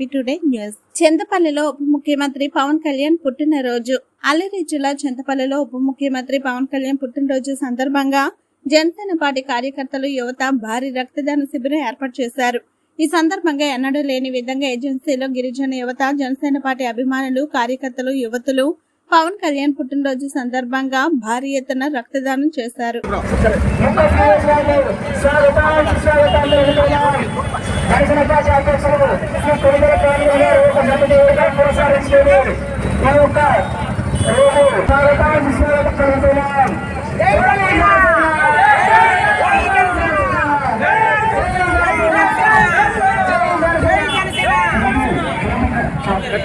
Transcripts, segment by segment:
AP today news. చింతపల్లిలో ఉప ముఖ్యమంత్రి పవన్ కళ్యాణ్ పుట్టినరోజు. అల్లూరి జిల్లా చింతపల్లిలో ఉప ముఖ్యమంత్రి పవన్ కళ్యాణ్ పుట్టినరోజు సందర్భంగా జనసేన పార్టీ కార్యకర్తలు యువత భారీ రక్తదాన శిబిరం ఏర్పాటు చేశారు. ఈ సందర్భంగా ఎన్నడూ లేని విధంగా ఏజెన్సీలో గిరిజన యువత జనసేన పార్టీ అభిమానులు కార్యకర్తలు యువతులు పవన్ కళ్యాణ్ పుట్టినరోజు సందర్భంగా భారీ ఎత్తున రక్తదానం చేశారు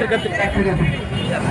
దర్శన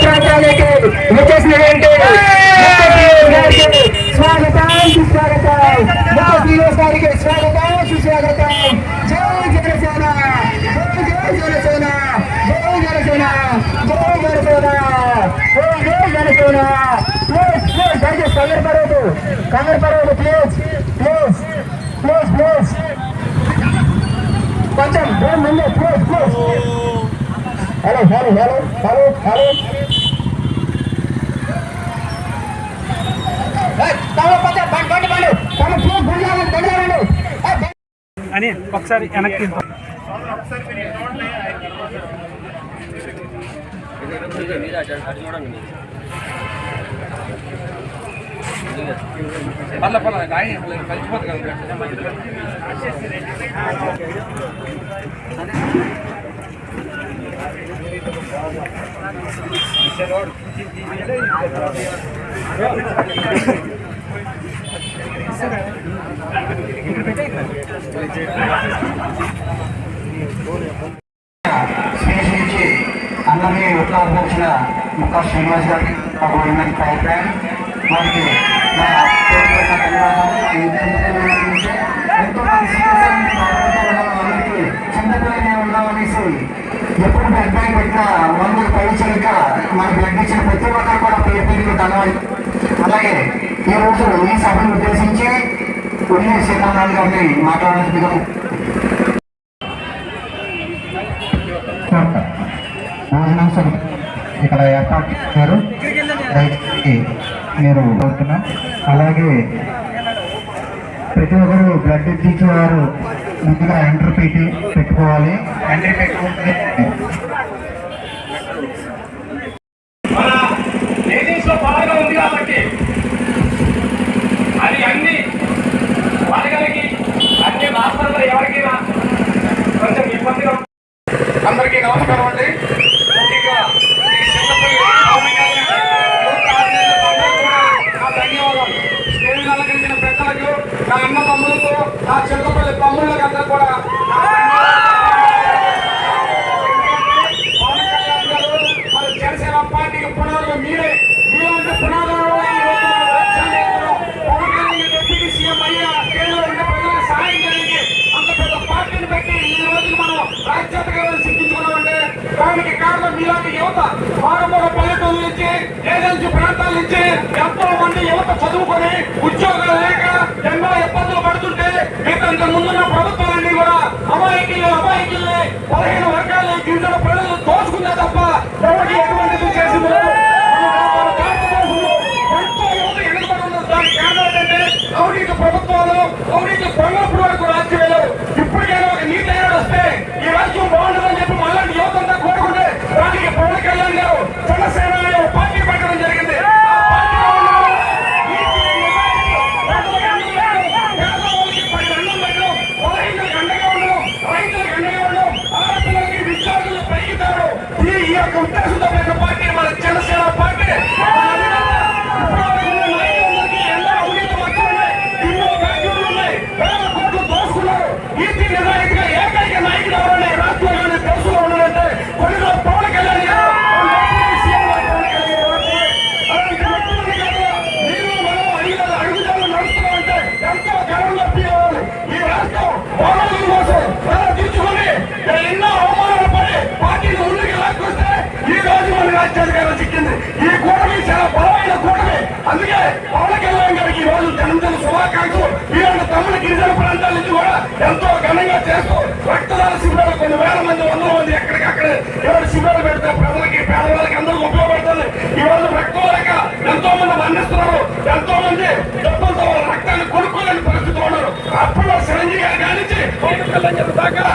చింతపల్లి మండల ప్రాంతానికి వచ్చేసినటువంటి గారికి స్వాగతం సుస్వాగతం ముఖ్య శ్రీనివాస్ గారికి స్వాగతం సుస్వాగతం జై జనసేన జై జై జనసేన జై జనసేన జై జనసేన జై జై జనసేన ప్లీజ్ ప్లీజ్ దయచేసి కంగారు పడవద్దు కంగారు పడవద్దు ప్లీజ్ ప్లీజ్ ప్లీజ్ ప్లీజ్ కొంచెం దూరం ముందు please please hello hello hello hello hello అని ఒకసారి వెనక్కి పల్ల పల్ల నాయి కలిసిపోతుంది కదా స్వీకరించి అందరినీ ఉత్సాహపరిచిన ముక్క శ్రీనివాస్ గారికి మా గవర్నమెంట్ అభిప్రాయం వారికి నా పూర్వక ధన్యవాదాలు ఎప్పుడు బ్లడ్ బ్యాంక్ పెట్టినా మందులు పరీక్షలక మన బ్లడ్ ఇచ్చిన ప్రతి ఒక్కరు కూడా పేరు పేరు ధన్యవాదాలు అలాగే ఈ రోజు ఈ సభను ఉద్దేశించి ఉల్లి సీతారాం గారిని మాట్లాడాల్సిందిగా భోజనం ఇక్కడ ఏర్పాటు చేశారు. మీరు కోరుతున్నాం అలాగే ప్రతి ఒక్కరు బ్లడ్ ఇచ్చేవారు ముందుగా ఎంటర్ పెట్టి పెట్టుకోవాలి. ఎంట్రీ పెట్టుకుంటే మన లేడీస్లో బాగా ఉంది కాబట్టి అది అన్ని వాళ్ళకి అన్ని రాష్ట్రాల్లో ఎవరికైనా కొంచెం ఇబ్బందిగా ఉంటుంది. అందరికీ నమస్కారం అండి ముఖ్యంగా ఈ చింతపల్లి స్వామి గారి యూత్ ఆర్గనైజర్స్ అందరికీ కూడా నా ధన్యవాదాలు స్టేజ్ అలంకరించిన పెద్దలకు నా అన్న తమ్ములకు నా చింతపల్లి తమ్ముళ్ళకి అందరూ కూడా నా పవన్ కళ్యాణ్ గారు మరి జనసేన పార్టీకి పునాదులు మీరే మీలాంటి పునాదులు వల్ల ఈ రోజు మనం రాజ్యాన్ని ఎత్తున్నాం. పవన్ కళ్యాణ్ డిప్యూటీ సీఎం అయ్యా కేంద్రంలో ఉన్న ప్రజలకు సహాయం జరిగి అంత పెద్ద పార్టీని పెట్టి ఈ రోజు మనం రాజ్యాంగం సిద్ధించుకున్నామంటే దానికి కారణం మీలాంటి యువత మారుమూల పల్లెటూరు నుంచి ఏజెన్సీ ప్రాంతాల నుంచి ఎంతో మంది యువత చదువుకొని ఉద్యోగాలు లేక ఎన్నో ఇబ్బందులు పడుతుంటే ఇంత ముందున్న ప్రభుత్వాలన్నీ కూడా అమాయకులు అమాయకుల్ని పదిహేను వర్గాలు గిరిజన ప్రజలు దోచుకుందే తప్ప ఎవరికి ఎటువంటి చేసింది లేదు. ఎంతో యువత వెనుకబడి దానికి కారణం ఏంటంటే అవినీతి ప్రభుత్వాలు అవినీతి పొంగప్పుడు కూడా que usted es un que a la parte. Pawan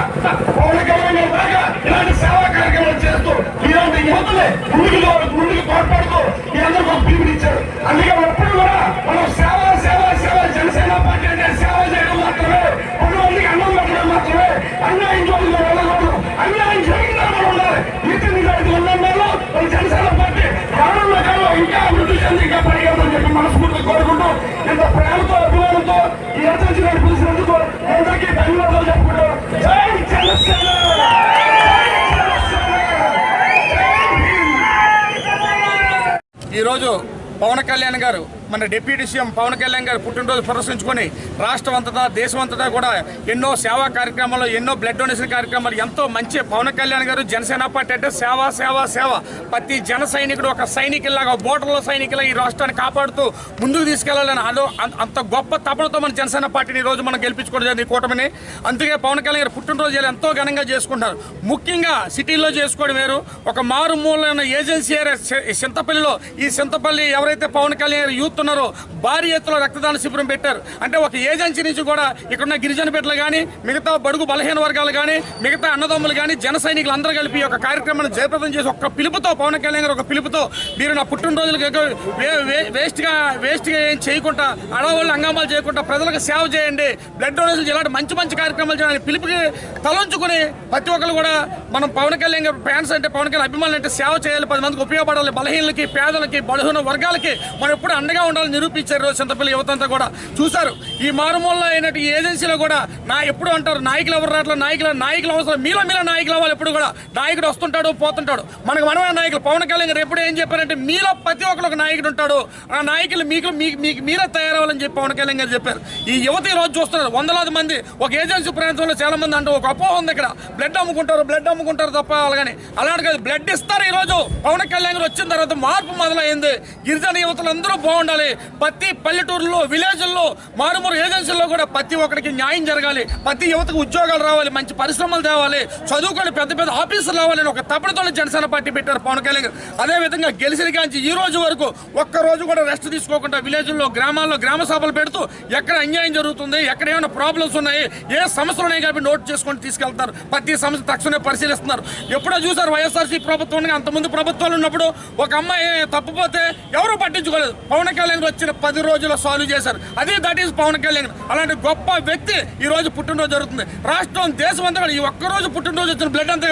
ఈరోజు పవన్ కళ్యాణ్ గారు మన డిప్యూటీ సీఎం పవన్ కళ్యాణ్ గారు పుట్టినరోజు ప్రదర్శించుకొని రాష్ట్రం అంతటా దేశం అంతటా కూడా ఎన్నో సేవా కార్యక్రమాలు ఎన్నో బ్లడ్ డొనేషన్ కార్యక్రమాలు ఎంతో మంచి పవన్ కళ్యాణ్ గారు జనసేన పార్టీ అంటే సేవ సేవ సేవ. ప్రతి జన సైనికుడు ఒక సైనికులాగా బోర్డర్లో సైనికుల ఈ రాష్ట్రాన్ని కాపాడుతూ ముందుకు తీసుకెళ్ళాలని అదో అంత గొప్ప తపనతో మన జనసేన పార్టీని ఈరోజు రోజు మనం గెలిపించుకోవడం జరిగింది ఈ కూటమిని. అందుకే పవన్ కళ్యాణ్ గారు పుట్టినరోజు ఎంతో ఘనంగా చేసుకుంటారు ముఖ్యంగా సిటీలో చేసుకోవడం వేరు. ఒక మారుమూలైన ఏజెన్సీ ఏరియా చింతపల్లిలో ఈ చింతపల్లి ఎవరైతే పవన్ కళ్యాణ్ యూత్ చెప్తున్నారో భారీ ఎత్తులో రక్తదాన శిబిరం పెట్టారు. అంటే ఒక ఏజెన్సీ నుంచి కూడా ఇక్కడున్న గిరిజన బిడ్డలు కానీ మిగతా బడుగు బలహీన వర్గాలు కానీ మిగతా అన్నదమ్ములు కానీ జన సైనికులు అందరూ కలిపి ఒక కార్యక్రమాన్ని జయప్రదం చేసి ఒక పిలుపుతో పవన్ కళ్యాణ్ గారు ఒక పిలుపుతో మీరు నా పుట్టినరోజులకు వే- వేస్ట్గా వేస్ట్గా ఏం చేయకుండా అడవాళ్ళు అంగామాలు చేయకుండా ప్రజలకు సేవ చేయండి. బ్లడ్ డొనేషన్ ఇలాంటి మంచి మంచి కార్యక్రమాలు చేయాలని పిలుపుకి తలంచుకుని ప్రతి ఒక్కరు కూడా మనం పవన్ కళ్యాణ్ గారు ఫ్యాన్స్ అంటే పవన్ కళ్యాణ్ అభిమానులు అంటే సేవ చేయాలి. పది మందికి ఉపయోగపడాలి. బలహీనలకి పేదలకి బలహీన వర్గాలకి మనం ఎప్పుడు అండగా ఉండాలని నిరూపించారు రోజు చింతపల్లి యువతంతా కూడా. చూశారు ఈ మారుమూలలో అయినట్టు ఈ ఏజెన్సీలో కూడా నా ఎప్పుడు అంటారు నాయకులు ఎవరు రావట్లేదు నాయకులు నాయకులు అవసరం మీలో మీలో నాయకులు అవ్వాలి ఎప్పుడు కూడా. నాయకుడు వస్తుంటాడు పోతుంటాడు. మనకు మనమే నాయకులు. పవన్ కళ్యాణ్ గారు ఎప్పుడు ఏం చెప్పారంటే మీలో ప్రతి ఒక్కరు ఒక నాయకుడు ఉంటాడు. ఆ నాయకులు మీకు మీకు మీకు మీరే తయారవ్వాలని చెప్పి పవన్ కళ్యాణ్ గారు చెప్పారు. ఈ యువత ఈ రోజు చూస్తున్నారు వందలాది మంది ఒక ఏజెన్సీ ప్రాంతంలో చాలా మంది అంటూ ఒక అపోహ ఉంది ఇక్కడ. బ్లడ్ అమ్ముకుంటారు బ్లడ్ అమ్ముకుంటారు తప్ప అలాగని. అలాంటి కాదు బ్లడ్ ఇస్తారు ఈ రోజు పవన్ కళ్యాణ్ గారు వచ్చిన తర్వాత మార్పు మొదలైంది. గిరిజన యువతలు అందరూ జరగాలి. ప్రతి పల్లెటూరులో విలేజ్ల్లో మారుమూరు ఏజెన్సీల్లో కూడా ప్రతి ఒక్కరికి న్యాయం జరగాలి. ప్రతి యువతకు ఉద్యోగాలు రావాలి మంచి పరిశ్రమలు తేవాలి చదువుకొని పెద్ద పెద్ద ఆఫీసులు రావాలని ఒక తపనతో జనసేన పార్టీ పెట్టారు పవన్ కళ్యాణ్ అదేవిధంగా అదే విధంగా గెలిచిన కాంచి ఈ రోజు వరకు ఒక్క రోజు కూడా రెస్ట్ తీసుకోకుండా విలేజ్ల్లో గ్రామాల్లో గ్రామ సభలు పెడుతూ ఎక్కడ అన్యాయం జరుగుతుంది ఎక్కడ ఏమైనా ప్రాబ్లమ్స్ ఉన్నాయి ఏ సమస్యలు ఉన్నాయి కాబట్టి నోట్ చేసుకొని తీసుకెళ్తారు. ప్రతి సమస్య తక్షణమే పరిశీలిస్తున్నారు. ఎప్పుడో చూసారు వైఎస్ఆర్సీ ప్రభుత్వం అంతమంది ప్రభుత్వాలు ఉన్నప్పుడు ఒక అమ్మాయి తప్పిపోతే ఎవరు పట్టించుకోలేదు. పవన్ కళ్యాణ్ కళ్యాణ్ వచ్చిన పది రోజుల్లో సాల్వ్ చేశారు. అదే దట్ ఈస్ పవన్ కళ్యాణ్. అలాంటి గొప్ప వ్యక్తి ఈ రోజు పుట్టినరోజు జరుగుతుంది. రాష్ట్రం దేశం అంతా కూడా ఈ ఒక్క రోజు పుట్టినరోజు వచ్చిన బ్లడ్ అంతా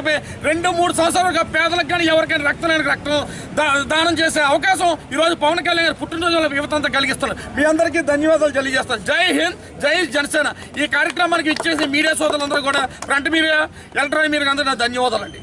రెండు మూడు సంవత్సరాలుగా పేదలకు కానీ ఎవరికైనా రక్తం లేని రక్తం దానం చేసే అవకాశం ఈ రోజు పవన్ కళ్యాణ్ గారు పుట్టినరోజు యువత అంతా కలిగిస్తారు మీ అందరికీ ధన్యవాదాలు తెలియజేస్తాను. జై హింద్ జై జనసేన. ఈ కార్యక్రమానికి ఇచ్చేసి మీడియా సోదరులందరూ కూడా ఫ్రంట్ మీడియా ఎలక్ట్రానిక్ మీడియా అందరూ ధన్యవాదాలు అండి